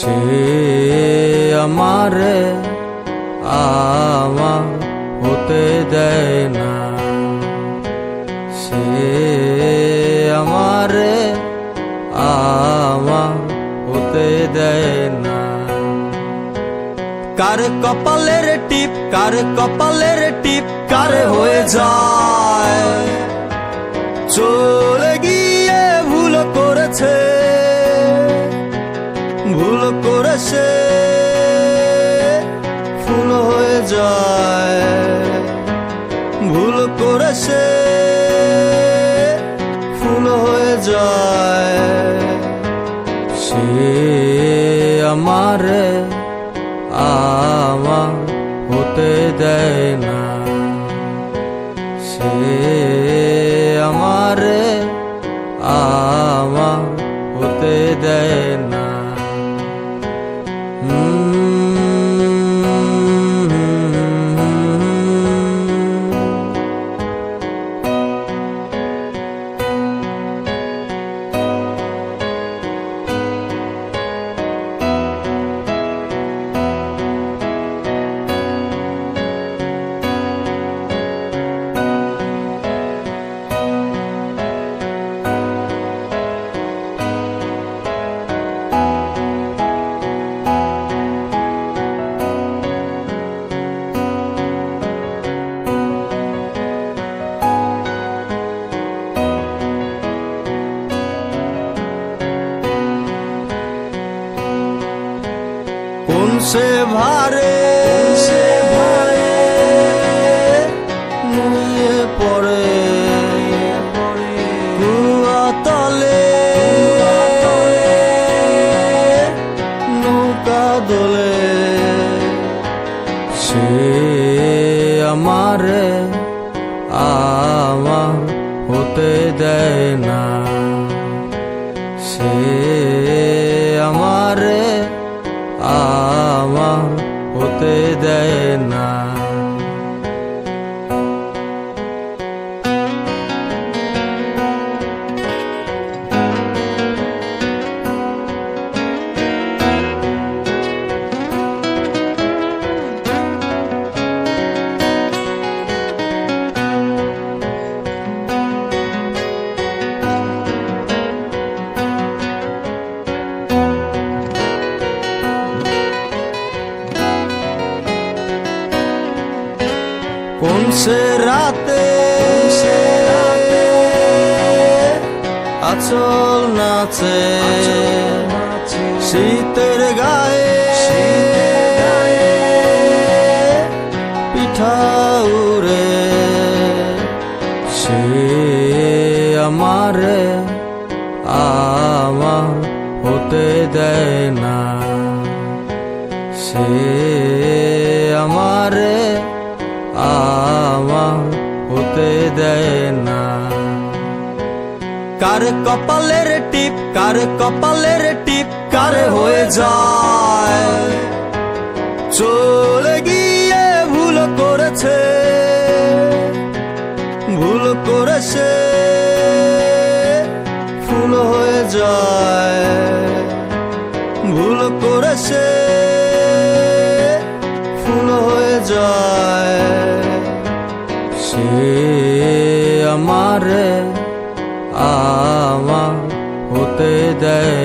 সে আমার আমার হতে দেয় না। সে আমার আমার হতে দেয় না। কার কপালের টিপ, কার কপালের টিপ যায়। ভুল করেছে ফুল হয়ে যায়। সে আমার আমা হতে দেয় না। সে কোন সে কোন সে রাতে আচল নাচে শীতের গায়ে পিঠা উড়ে সে আমারে হতে দেয় না। সে আমার দেয় না। কার কপালের টিপ কার কপালের টিপ কার হয়ে যায়। আমারে আমা হতে দেয়